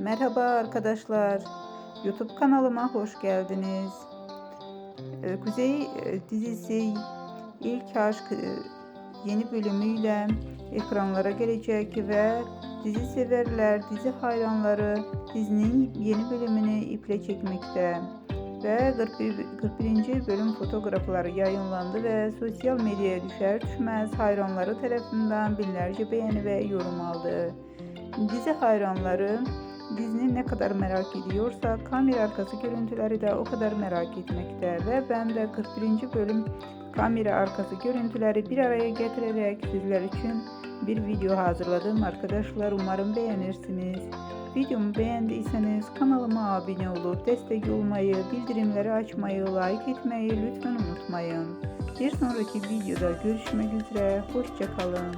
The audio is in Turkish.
Merhaba arkadaşlar. YouTube kanalıma hoş geldiniz. Ee, Kuzey e, dizisi İlk Aşk e, yeni bölümüyle ekranlara gelecek ve dizi severler, dizi hayranları dizinin yeni bölümünü iple çekmekte. Ve 41, 41. bölüm fotoğrafları yayınlandı ve sosyal medyaya düşer düşmez hayranları tarafından binlerce beğeni ve yorum aldı. Dizi hayranları dizinin ne kadar merak ediyorsa kamera arkası görüntüleri de o kadar merak etmekte ve ben de 41. bölüm kamera arkası görüntüleri bir araya getirerek sizler için bir video hazırladım arkadaşlar umarım beğenirsiniz. Videomu beğendiyseniz kanalıma abone olup destek olmayı, bildirimleri açmayı, like etmeyi lütfen unutmayın. Bir sonraki videoda görüşmek üzere, hoşçakalın.